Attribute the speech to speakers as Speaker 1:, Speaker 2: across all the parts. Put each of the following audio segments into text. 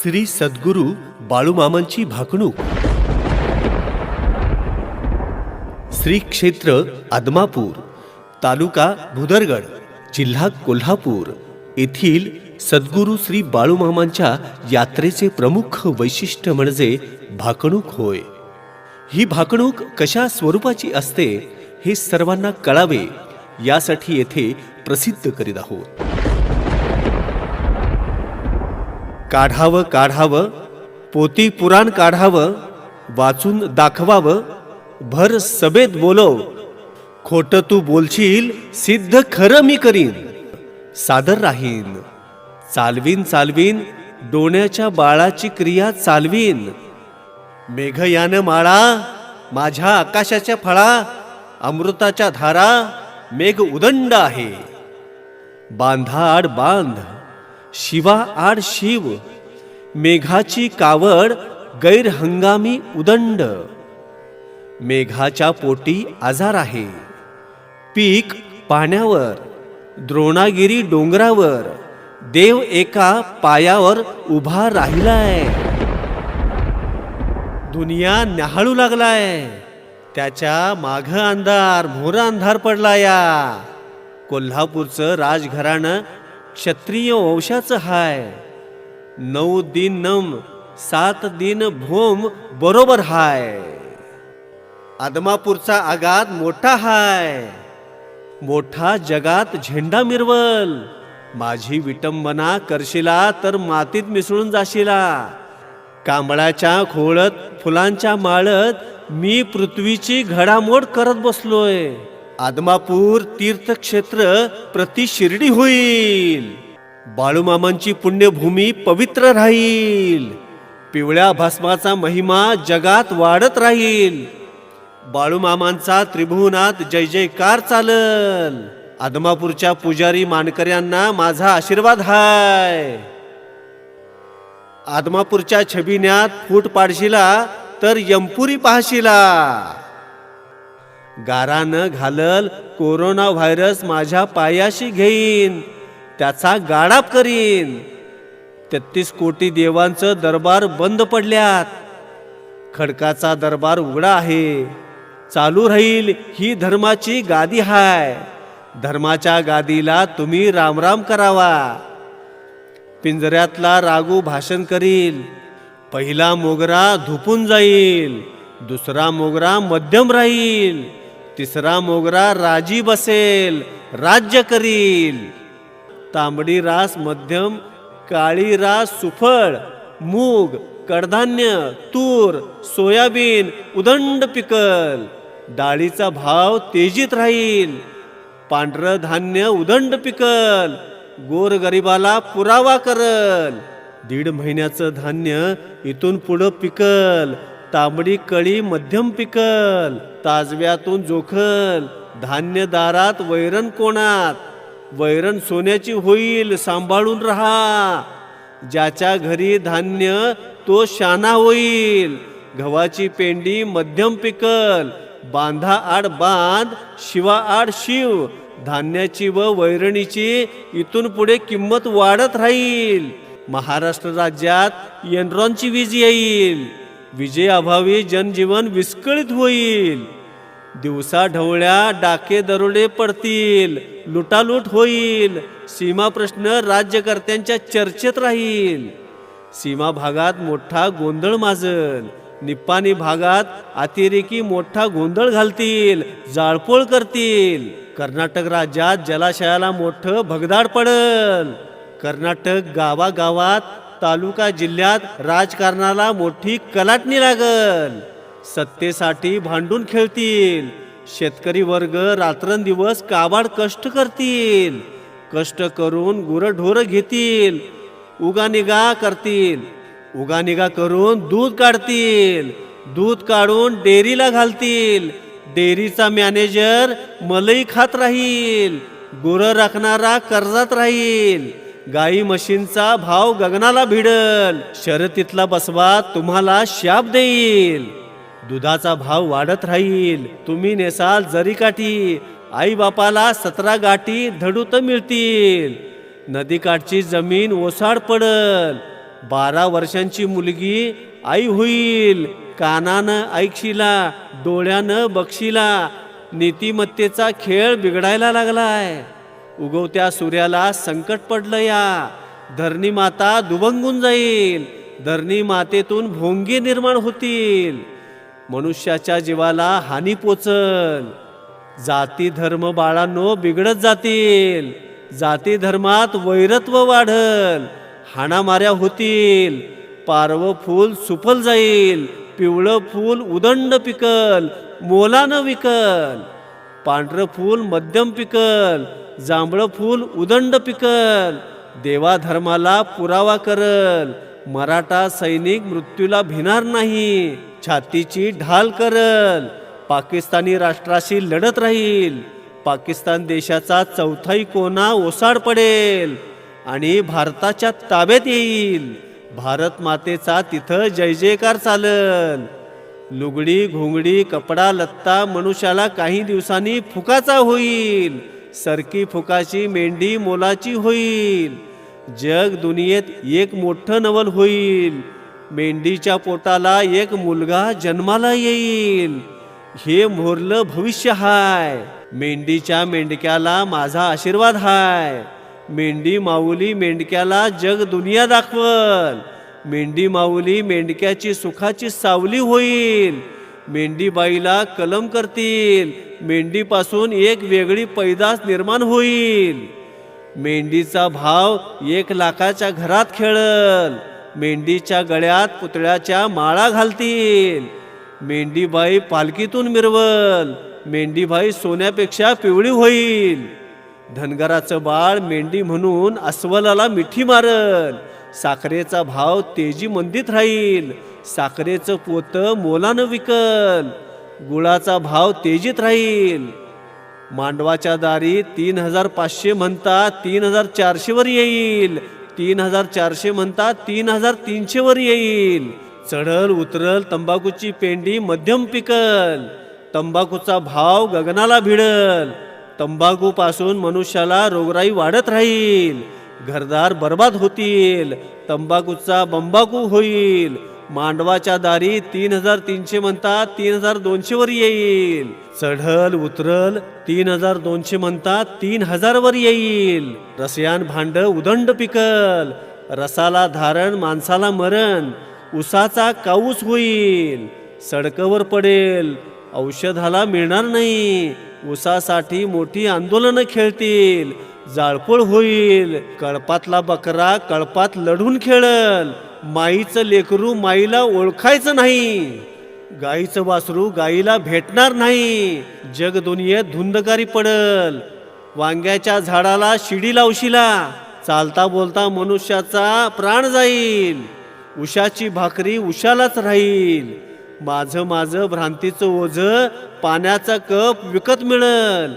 Speaker 1: श्री सद्गुरू बाळूमामांची भाकणूक. श्री क्षेत्र आदमापूर तालुका भुदरगड जिल्हा कोल्हापूर येथील सद्गुरू श्री बाळूमामांच्या यात्रेचे प्रमुख वैशिष्ट्य म्हणजे भाकणूक होय. ही भाकणूक कशा स्वरूपाची असते हे सर्वांना कळावे यासाठी येथे प्रसिद्ध करीत आहोत. काढावं काढावं पोती पुराण काढावं वाचून दाखवावं भर सभेत बोलव. खोट तू बोलशील सिद्ध खरं मी करीन. सादर राहीन. चालवीन चालवीन डोण्याच्या बाळाची क्रिया चालवीन. मेघयान माळा माझ्या आकाशाच्या फळा अमृताच्या धारा मेघ उदंड आहे. बांधा आड बांध. शिवा आड शिव मेघाची कावड गैरहंगामी उदंड. मेघाच्या पोटी आजार आहे पीक पाण्यावर द्रोणागिरी डोंगरावर देव एका पायावर उभा राहिलाय. दुनिया न्याहाळू लागलाय त्याच्या माघ अंधार मोर अंधार पडला या. कोल्हापूरचं राजघराणं क्षत्रिय वंशाचं हाय. नऊ दिन नम सात दिन भोम बरोबर हाय. आदमापूरचा आगात मोठा हाय. मोठा जगात झेंडा मिरवल. माझी विटंबना करशिला तर मातीत मिसळून जाशिला. कांबळाच्या खोळत फुलांच्या माळत मी पृथ्वीची घडामोड करत बसलोय. आदमापूर तीर्थक्षेत्र प्रति शिर्डी होईल. बाळूमामांची पुण्यभूमी पवित्र राहील. पिवळ्या भस्माचा महिमा जगात वाढत राहील. बाळूमामांचा त्रिभुवनात जय जयकार चालल आदमापूरच्या पुजारी मानकऱ्यांना माझा आशीर्वाद हाय. आदमापूरच्या छबिन्यात फूट पाडशिला तर यमपुरी पाहशिला. गारानं घालल कोरोना व्हायरस माझ्या पायाशी घेईन त्याचा गाडाप करीन. तेहतीस कोटी देवांचं दरबार बंद पडल्यात. खडकाचा दरबार उघडा आहे. चालू राहील ही धर्माची गादी हाय. धर्माच्या गादीला तुम्ही रामराम करावा. पिंजऱ्यातला रागू भाषण करील. पहिला मोगरा धुपून जाईल. दुसरा मोगरा मध्यम राहील. तिसरा मोगरा राजी बसेल राज्य करील. तांबडी रास मध्यम काळी रास सुफळ मूग कडधान्य तूर सोयाबीन उदंड पिकल. डाळीचा भाव तेजीत राहील. पांढरं धान्य उदंड पिकल. गोर गरिबाला पुरावा करल. दीड महिन्याचं धान्य इथून पुढं पिकल. तांबडी कळी मध्यम पिकल ताजव्यातून जोखल धान्य दारात वैरण कोणात? वैरण सोन्याची होईल सांभाळून राहा. ज्याच्या घरी धान्य तो शाना होईल. गव्हाची पेंडी मध्यम पिकल बांधा आड बांध शिवा आड शिव. धान्याची व वैरणीची इथून पुढे किंमत वाढत राहील. महाराष्ट्र राज्यात एनरॉनची वीज येईल. विजयाभावी जनजीवन विस्कळीत होईल. दिवसा ढवळ्या डाके दरोडे पडतील. लुटालूट होईल. सीमा प्रश्न राज्यकर्त्यांच्या चर्चेत राहील. सीमा भागात मोठा गोंधळ माजल. निप्पाणी भागात अतिरेकी मोठा गोंधळ घालतील. जाळपोळ करतील. कर्नाटक राज्यात जलाशयाला मोठं भगदाड पडल. कर्नाटक गावागावात तालुका जिल्ह्यात राजकारणाला मोठी कलाटणी लागल. सत्तेसाठी भांडून खेळतील. शेतकरी वर्ग रात्रंदिवस काबाड कष्ट करतील. कष्ट करून गुरढोर घेतील. उगानिगा करतील. उगानिगा करून दूध काढतील. दूध काढून डेअरीला घालतील. डेअरीचा मॅनेजर मलई खात राहील. गुरं राखणारा कर्जात राहील. गाई म्हशींचा भाव गगनाला भिडल. शर्यतीतला बसवा तुम्हाला शाप देईल. दुधाचा भाव वाढत राहील. तुम्ही नेसाल जरी काठी. आई बापाला सतरा गाठी धडूत मिळतील. नदीकाठची जमीन ओसाड पडल. बारा वर्षांची मुलगी आई होईल. कानानं ऐकशिला डोळ्यानं बक्षिला. नीतिमत्तेचा खेळ बिघडायला लागलाय. उगवत्या सूर्याला संकट पडलं या. धरणी माता दुभंगून जाईल. धरणी मातेतून भोंगे निर्माण होतील. मनुष्याच्या जीवाला हानी पोचल. जाती धर्म बाळांनो बिघडत जातील. जाती धर्मात वैरत्व वाढल. हाणामाऱ्या होतील. पारव फूल सुफल जाईल. पिवळं फूल उदंड पिकल. मोलानं विकल. पांढरं फूल मध्यम पिकल. जांभळं फूल उदंड पिकल. देवा धर्माला पुरावा करल. मराठा सैनिक मृत्यूला भिणार नाही. छातीची ढाल करल. पाकिस्तानी राष्ट्राशी लढत राहील. पाकिस्तान देशाचा चौथाही कोना ओसाड पडेल. आणि भारताच्या ताब्यात येईल. भारत मातेचा तिथं जय जयकार चालल. लुगडी घोंगडी कपडा लत्ता मनुष्याला काही दिवसांनी फुकाचा होईल. सरकी फुकाची मेंढी मोलाची होईल. जग दुनियेत एक मोठं नवल होईल. मेंढीच्या पोटाला एक मुलगा जन्माला येईल. हे मोरलं भविष्य हाय. मेंढीच्या मेंढक्याला माझा आशीर्वाद हाय. मेंढी माऊली मेंढक्याला जग दुनिया दाखवल. मेंढी माऊली मेंढक्याची सुखाची सावली होईल. मेंढीबाईला कलम करतील. मेंढीपासून एक वेगळी पैदास निर्माण होईल. मेंढीचा भाव एक लाखाच्या घरात खेळल. मेंढीच्या गळ्यात पुतळ्याच्या माळा घालतील. मेंढीबाई पालखीतून मिरवल. मेंढीबाई सोन्यापेक्षा पिवळी होईल. धनगराचं बाळ मेंढी म्हणून अस्वलाला मिठी मारल. साखरेचा भाव तेजी मंदीत राहील. साखरेचं पोतं मोलानं विकल गुळाचा भाव तेजीत राहील. मांडवाच्या दारी तीन हजार पाचशे म्हणता तीन हजार चारशे वर येईल. तीन हजार चारशे म्हणता तीन हजार तीनशे वर येईल. चढल उतरल तंबाखूची पेंडी मध्यम पिकल. तंबाखूचा भाव गगनाला भिडल. तंबाखू पासून मनुष्याला रोगराई वाढत राहील. घरदार बर्बाद होतील. तंबाखूचा बंबाकू होईल. मांडवाच्या दारी तीन हजार तीनशे म्हणतात तीन हजार दोनशे वर येईल. चढल उतरल तीन हजार दोनशे म्हणतात तीन हजार वर येईल. रसयान भांड उदंड पिकल. रसाला धारण माणसाला मरण. उसाचा काऊस होईल. सडकवर पडेल. औषधाला मिळणार नाही. उसासाठी मोठी आंदोलनं खेळतील. जाळपोळ होईल. कळपातला बकरा कळपात लढून खेळल. माईचं लेकरू माईला ओळखायचं नाही. गाईचं वासरू गाईला भेटणार नाही. जग दुनियेत धुंदकारी पडल. वांग्याच्या झाडाला शिडी लावशिला. चालता बोलता मनुष्याचा प्राण जाईल. उशाची भाकरी उशालाच राहील. माझं माझं भ्रांतीचं ओझ पाण्याचा कप विकत मिळल.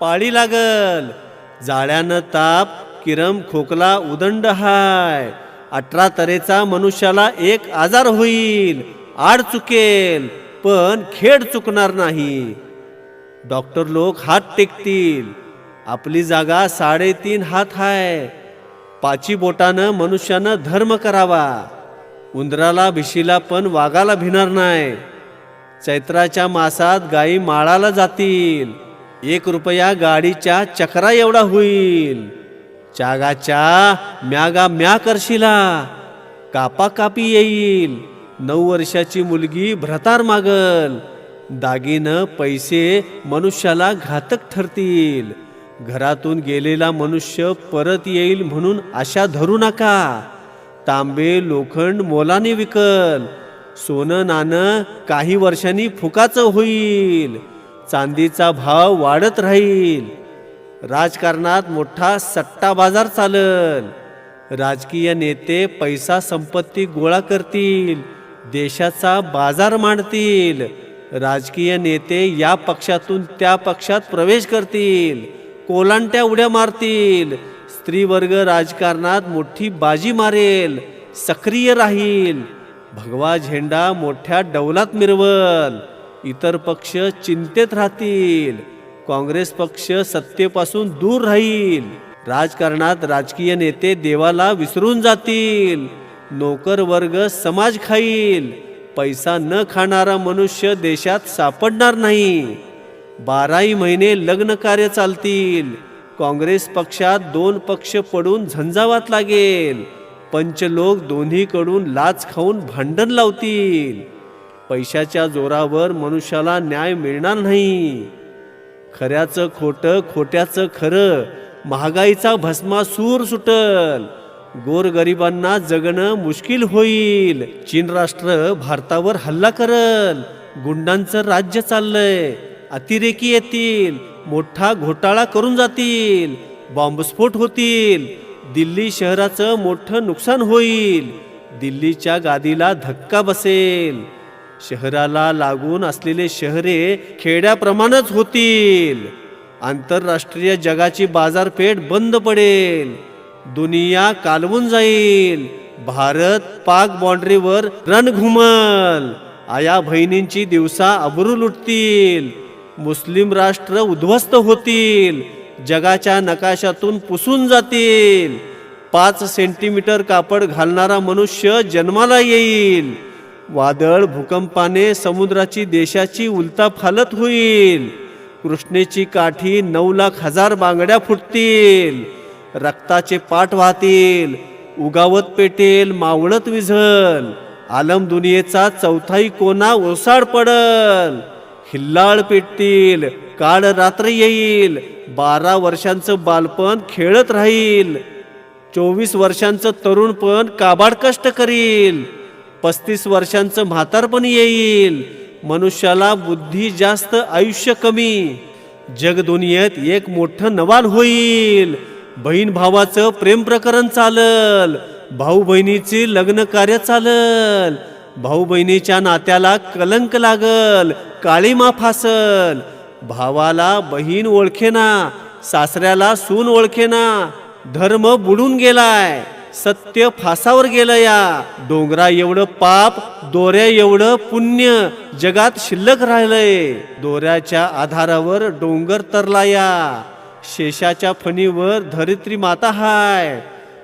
Speaker 1: पाळी लागल. जाळ्यानं ताप किरम खोकला उदंड हाय. अठरा तऱ्हेचा मनुष्याला एक आजार होईल आड चुकेल पण खेड चुकणार नाही. डॉक्टर लोक हात टेकतील. आपली जागा साडेतीन हात आहे पाची बोटानं मनुष्यानं धर्म करावा. उंदराला भिशीला पण वाघाला भिणार नाही. चैत्राच्या मासात गायी माळाला जातील. एक रुपया गाडीच्या चक्रा एवढा होईल. चागाच्या म्यागा म्या करशिला. कापा कापी येईल. नऊ वर्षाची मुलगी भ्रतार मागल. दागिनं पैसे मनुष्याला घातक ठरतील. घरातून गेलेला मनुष्य परत येईल म्हणून आशा धरू नका. तांबे लोखंड मोलाने विकल. सोनं नाणं काही वर्षांनी फुकाचं होईल. चांदीचा भाव वाढत राहील. राजकारणात मोठा सट्टा बाजार चालल राजकीय नेते पैसा संपत्ती गोळा करतील देशाचा बाजार मांडतील. राजकीय नेते या पक्षातून त्या पक्षात प्रवेश करतील कोलांट्या उड्या मारतील. स्त्रीवर्ग राजकारणात मोठी बाजी मारेल सक्रिय राहील. भगवा झेंडा मोठ्या डौलात मिरवल. इतर पक्ष चिंतेत राहतील. काँग्रेस पक्ष सत्तेपासून दूर राहील. राजकारणात राजकीय नेते देवाला विसरून जातील. नोकर वर्ग समाज खाईल. पैसा न खाणारा मनुष्य देशात सापडणार नाही. बाराही महिने लग्न कार्य चालतील. काँग्रेस पक्षात दोन पक्ष पडून झंझावात लागेल. पंचलोक दोन्हीकडून लाच खाऊन भांडण लावतील. पैशाच्या जोरावर मनुष्याला न्याय मिळणार नाही. खऱ्याचं खोटं खोट्याचं खरं. महागाईचा भस्मासूर सुटल. गोरगरिबांना जगणं मुश्किल होईल. चीन राष्ट्र भारतावर हल्ला करल. गुंडांचं राज्य चाललंय. अतिरेकी येतील. मोठा घोटाळा करून जातील. बॉम्बस्फोट होतील. दिल्ली शहराचं मोठं नुकसान होईल. दिल्लीच्या गादीला धक्का बसेल. शहराला लागून असलेले शहरे खेड्याप्रमाणेच होतील. आंतरराष्ट्रीय जगाची बाजारपेठ बंद पडेल. दुनिया कालवून जाईल. भारत पाक बाँड्रीवर रण घुमल. आया बहिणींची दिवसा अबरू लुटतील. मुस्लिम राष्ट्र उद्ध्वस्त होतील. जगाच्या नकाशातून पुसून जातील. पाच सेंटीमीटर कापड घालणारा मनुष्य जन्माला येईल. वादळ भूकंपाने समुद्राची देशाची उलताफालत होईल. कृष्णेची काठी नऊ लाख हजार बांगड्या फुटतील. रक्ताचे पाठ वाहतील. उगावत पेटेल मावळत विझल. आलम दुनियेचा चौथाई कोना ओसाड पडल. हिल्लाळ पेटतील. काळ रात्र येईल. बारा वर्षांचं बालपण खेळत राहील. चोवीस वर्षांचं तरुणपण काबाड कष्ट करील. पस्तीस वर्षांचं म्हातारपण येईल. मनुष्याला बुद्धी जास्त आयुष्य कमी. जगदुनियेत एक मोठं नवाल होईल. बहीण भावाचं प्रेम प्रकरण चालल. भाऊ बहिणीचे लग्न कार्य चालल. भाऊ बहिणीच्या नात्याला कलंक लागल. काळीमा फासल भावाला बहीण ओळखेना. सासऱ्याला सून ओळखेना. धर्म बुडून गेलाय. सत्य फासावर गेलं या. डोंगरा एवढं पाप दोऱ्या एवढं पुण्य जगात शिल्लक राहिलंय. दोऱ्याच्या आधारावर डोंगर तरला या. शेषाच्या फणीवर धरित्री माता हाय.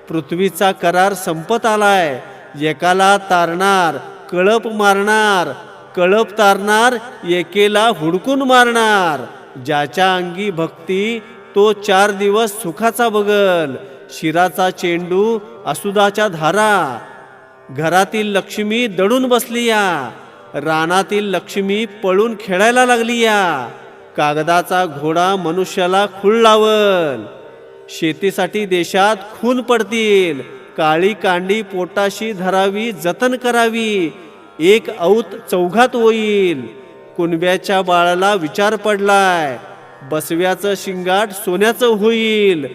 Speaker 1: पृथ्वीचा करार संपत आलाय. एकाला तारणार कळप मारणार. कळप तारणार एकेला हुडकून मारणार. ज्याच्या अंगी भक्ती तो चार दिवस सुखाचा बगल. शिराचा चेंडू असुदाच्या धारा. घरातील लक्ष्मी दडून बसली या रानातील लक्ष्मी पळून खेळायला लागली या कागदाचा घोडा मनुष्याला खूळ लावल. शेतीसाठी देशात खून पडतील. काळी कांडी पोटाशी धरावी जतन करावी. एक औत चौघात होईल. कुणब्याच्या बाळाला विचार पडलाय. बसव्याचं शिंगाट सोन्याचं होईल.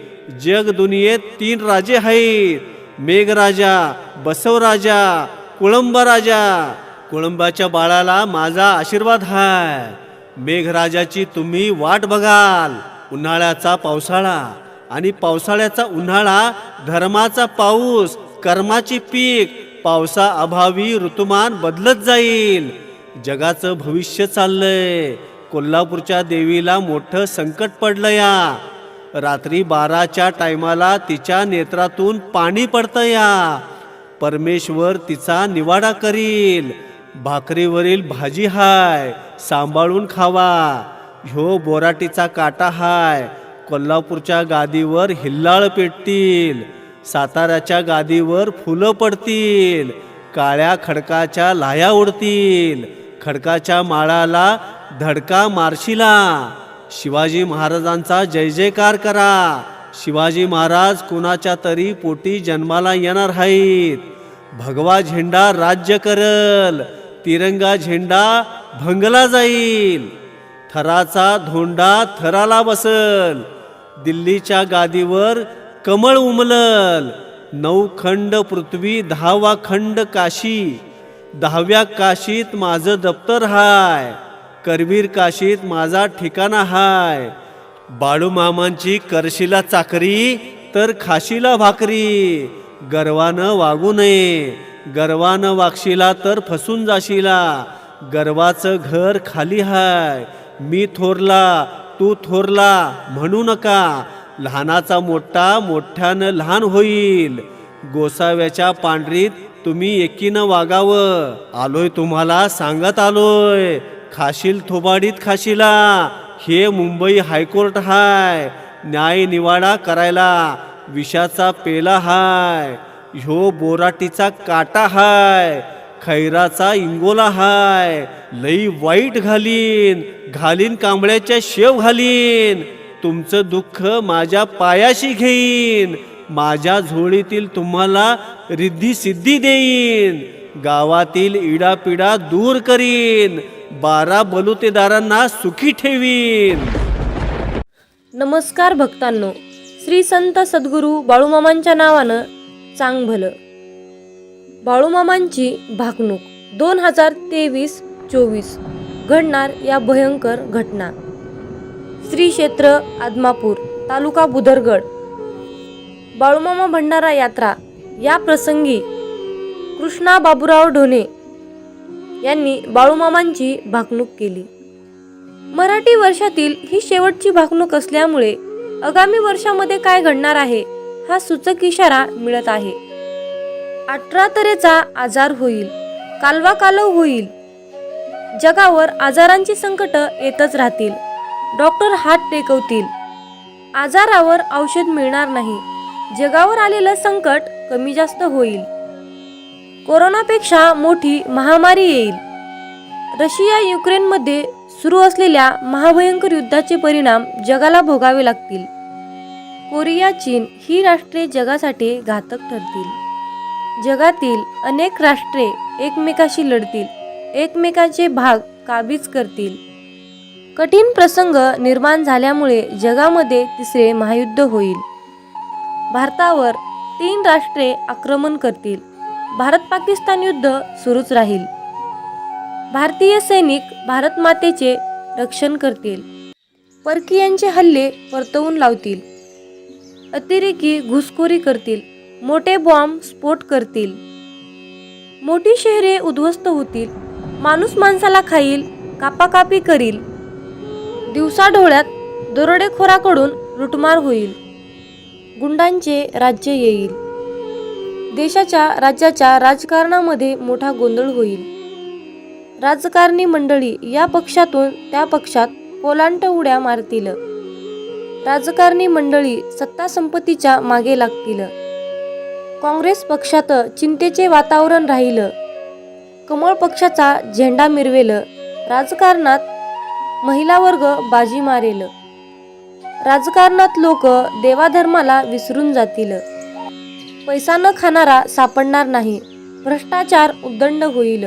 Speaker 1: जग दुनियेत तीन राजे आहेत. मेघराजा बसवराजा कुळंबराजा कुळंबाच्या बाळाला माझा आशीर्वाद हाय. मेघराजाची तुम्ही वाट बघाल. उन्हाळ्याचा पावसाळा आणि पावसाळ्याचा उन्हाळा धर्माचा पाऊस कर्माची पीक पावसा अभावी ऋतुमान बदलत जाईल. जगाचं भविष्य चाललंय. कोल्हापूरच्या देवीला मोठं संकट पडलं या. रात्री बाराच्या टायमाला तिच्या नेत्रातून पाणी पडतं या परमेश्वर तिचा निवाडा करील. भाकरीवरील भाजी हाय सांभाळून खावा. ह्यो बोराटीचा काटा हाय कोल्हापूरच्या गादीवर हिल्लाळ पेटतील. साताऱ्याच्या गादीवर फुलं पडतील. काळ्या खडकाच्या लाया उडतील. खडकाच्या माळाला धडका मारशिला. शिवाजी महाराजांचा जय जयकार करा. शिवाजी महाराज कुणाच्या तरी पोटी जन्माला येणार आहेत. भगवा झेंडा राज्य करल. तिरंगा झेंडा भंगला जाईल. थराचा धोंडा थराला बसल. दिल्लीच्या गादीवर कमळ उमलल. नऊ खंड पृथ्वी दहावा खंड काशी. दहाव्या काशीत माझं दप्तर हाय. करवीर काशीत माझा ठिकाणा हाय. बाळूमामांची करशीला चाकरी तर खाशीला भाकरी. गर्वानं वागू नये. गर्वानं वागशिला तर फसून जाशीला. गर्वाचं घर खाली हाय. मी थोरला तू थोरला म्हणू नका. लहानाचा मोठा मोठ्यानं लहान होईल. गोसाव्याच्या पांढरीत तुम्ही एकीनं वागावं. आलोय तुम्हाला सांगत आलोय. खाशील थोबाडीत खाशीला. हे मुंबई हायकोर्ट हाय. न्याय निवाडा करायला विषाचा पेला हाय. ह्यो बोराटीचा काटा हाय. खैराचा इंगोला हाय. लई वाईट घालीन. घालीन कांबळ्याच्या शेव घालीन. तुमचं दुःख माझ्या पायाशी घेईन. माझ्या झोळीतील तुम्हाला रिद्धी सिद्धी देईन. गावातील इडापिडा दूर करीन. बारा बलुतेदारांना सुखी ठेवीन.
Speaker 2: नमस्कार भक्तांनो. श्री संत सद्गुरू बाळूमामांच्या नावानं चांग भलं बाळूमामांची भाकणूक दोन हजार तेवीस चोवीस घडणार या भयंकर घटना. श्री क्षेत्र आदमापूर तालुका बुधरगड बाळूमामा भंडारा यात्रा या प्रसंगी कृष्णा बाबूराव ढोणे यांनी बाळूमामांची भाकणूक केली. मराठी वर्षातील ही शेवटची भाकणूक असल्यामुळे आगामी वर्षामध्ये काय घडणार आहे हा सूचक इशारा मिळत आहे. अठरा तऱ्हेचा आजार होईल कालवा कालव होईल. जगावर आजारांची संकट येतच राहतील. डॉक्टर हात टेकवतील. आजारावर औषध मिळणार नाही. जगावर आलेलं संकट कमी जास्त होईल. कोरोनापेक्षा मोठी महामारी येईल. रशिया युक्रेनमध्ये सुरू असलेल्या महाभयंकर युद्धाचे परिणाम जगाला भोगावे लागतील. कोरिया चीन ही राष्ट्रे जगासाठी घातक ठरतील. जगातील अनेक राष्ट्रे एकमेकाशी लढतील. एकमेकांचे भाग काबीज करतील. कठीण प्रसंग निर्माण झाल्यामुळे जगामध्ये तिसरे महायुद्ध होईल. भारतावर तीन राष्ट्रे आक्रमण करतील. भारत पाकिस्तान युद्ध सुरूच राहील. भारतीय सैनिक भारत मातेचे रक्षण करतील. परकीयांचे हल्ले परतवून लावतील. अतिरेकी घुसखोरी करतील. मोठे बॉम्ब स्फोट करतील. मोठी शहरे उद्ध्वस्त होतील. माणूस माणसाला खाईल कापाकापी करील. दिवसाढोळ्यात दरोडेखोराकडून लुटमार होईल. गुंडांचे राज्य येईल. देशाच्या राज्याच्या राजकारणामध्ये मोठा गोंधळ होईल. राजकारणी मंडळी या पक्षातून त्या पक्षात पोलांट उड्या मारतील. राजकारणी मंडळी सत्ता संपत्तीच्या मागे लागतील. काँग्रेस पक्षात चिंतेचे वातावरण राहील. कमळ पक्षाचा झेंडा मिरवेल. राजकारणात महिला वर्ग बाजी मारेल. राजकारणात लोक देवाधर्माला विसरून जातील. पैसा न खाणारा सापडणार नाही. भ्रष्टाचार उद्दंड होईल.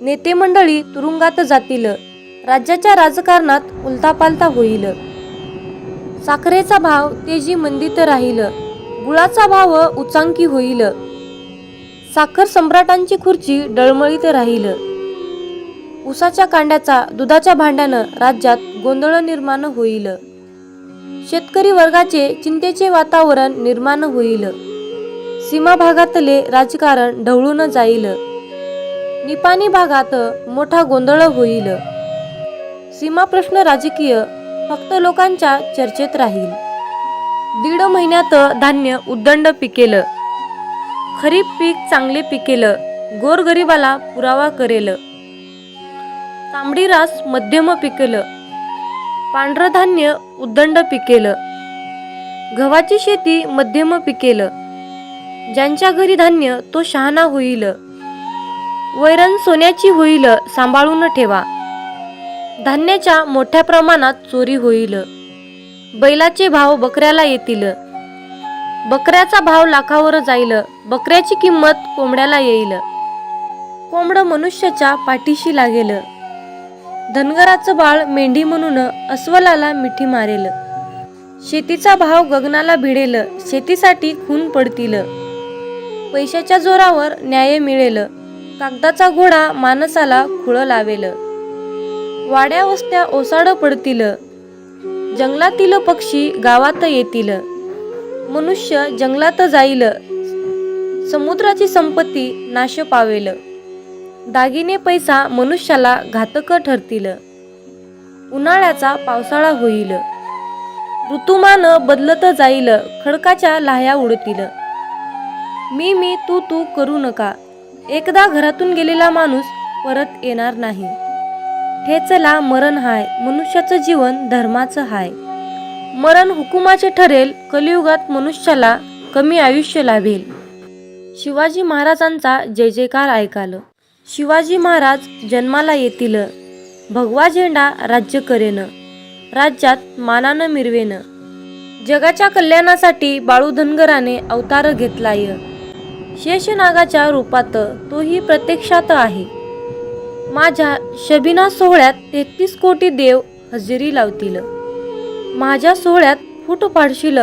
Speaker 2: नेते मंडळी तुरुंगात जातील. राज्याच्या राजकारणात उलतापालता होईल. साखरेचा भाव तेजी मंदीत राहील. गुळाचा भाव उचांकी होईल. साखर सम्राटांची खुर्ची डळमळीत राहील. उसाच्या कांड्याचा दुधाच्या भांड्यानं राज्यात गोंधळ निर्माण होईल. शेतकरी वर्गाचे चिंतेचे वातावरण निर्माण होईल. सीमा भागातले राजकारण ढवळून जाईल. निपाणी भागात मोठा गोंधळ होईल. सीमा प्रश्न राजकीय फक्त लोकांच्या चर्चेत राहील. दीड महिन्यात धान्य उद्दंड पिकेल. खरीप पीक चांगले पिकेल. गोरगरिबाला पुरावा करेल. तांबडी रास मध्यम पिकेल. पांढरं धान्य उद्दंड पिकेल. गव्हाची शेती मध्यम पिकेल. ज्यांच्या घरी धान्य तो शहाणा होईल. वैरण सोन्याची होईल सांभाळून ठेवा. धान्याच्या मोठ्या प्रमाणात चोरी होईल. बैलाचे भाव बकऱ्याला येतील. बकऱ्याचा भाव लाखावर जाईल. बकऱ्याची किंमत कोंबड्याला येईल. कोंबड मनुष्याच्या पाठीशी लागेल. धनगराचं बाळ मेंढी म्हणून अस्वलाला मिठी मारेल. शेतीचा भाव गगनाला भिडेल. शेतीसाठी खून पडतील. पैशाच्या जोरावर न्याय मिळेल. कागदाचा घोडा माणसाला खुळ लावेल. वाड्या वस्त्या ओसाड पडतील. जंगलातील पक्षी गावात येतील. मनुष्य जंगलात जाईल. समुद्राची संपत्ती नाश पावेल. दागिने पैसा मनुष्याला घातक ठरतील. उन्हाळ्याचा पावसाळा होईल. ऋतुमान बदलत जाईल. खडकाच्या लाह्या उडतील. मी मी तू तू करू नका. एकदा घरातून गेलेला माणूस परत येणार नाही. ठेचला मरण हाय मनुष्याचं जीवन धर्माचं हाय. मरण हुकुमाचे ठरेल कलियुगात मनुष्याला कमी आयुष्य लाभेल. शिवाजी महाराजांचा जय जयकार ऐकाल. शिवाजी महाराज जन्माला येतील. भगवा झेंडा राज्य करेन. राज्यात मानानं मिरवेन. जगाच्या कल्याणासाठी बाळू धनगराने अवतार घेतलाय. शेषनागाच्या रूपात तोही प्रत्यक्षात आहे. माझ्या शबिना सोहळ्यात तेहतीस कोटी देव हजेरी लावतील. माझ्या सोहळ्यात फूट पाडशील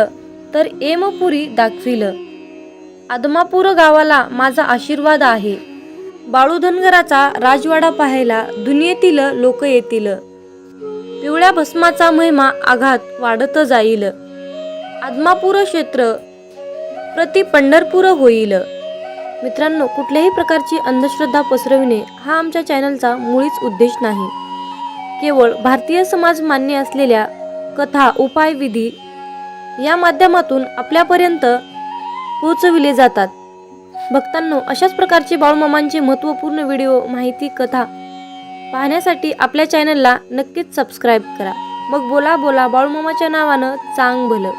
Speaker 2: तर एमपुरी दाखविल. आदमापूर गावाला माझा आशीर्वाद आहे. बाळूधनगराचा राजवाडा पाहायला दुनियेतील लोक येतील. पिवळ्या भस्माचा महिमा आघात वाढत जाईल. आदमापूर क्षेत्र प्रति पंढरपूर होईल. मित्रांनो कुठल्याही प्रकारची अंधश्रद्धा पसरविणे हा आमच्या चॅनलचा मुळीच उद्देश नाही. केवळ भारतीय समाज मान्य असलेल्या कथा उपाय विधी या माध्यमातून आपल्यापर्यंत पोचविले जातात. भक्तांनो अशाच प्रकारचे बाळूमामांचे महत्त्वपूर्ण व्हिडिओ माहिती कथा पाहण्यासाठी आपल्या चॅनलला नक्कीच सबस्क्राईब करा. मग बोला बोला बाळूमामाच्या नावानं चांग भलं.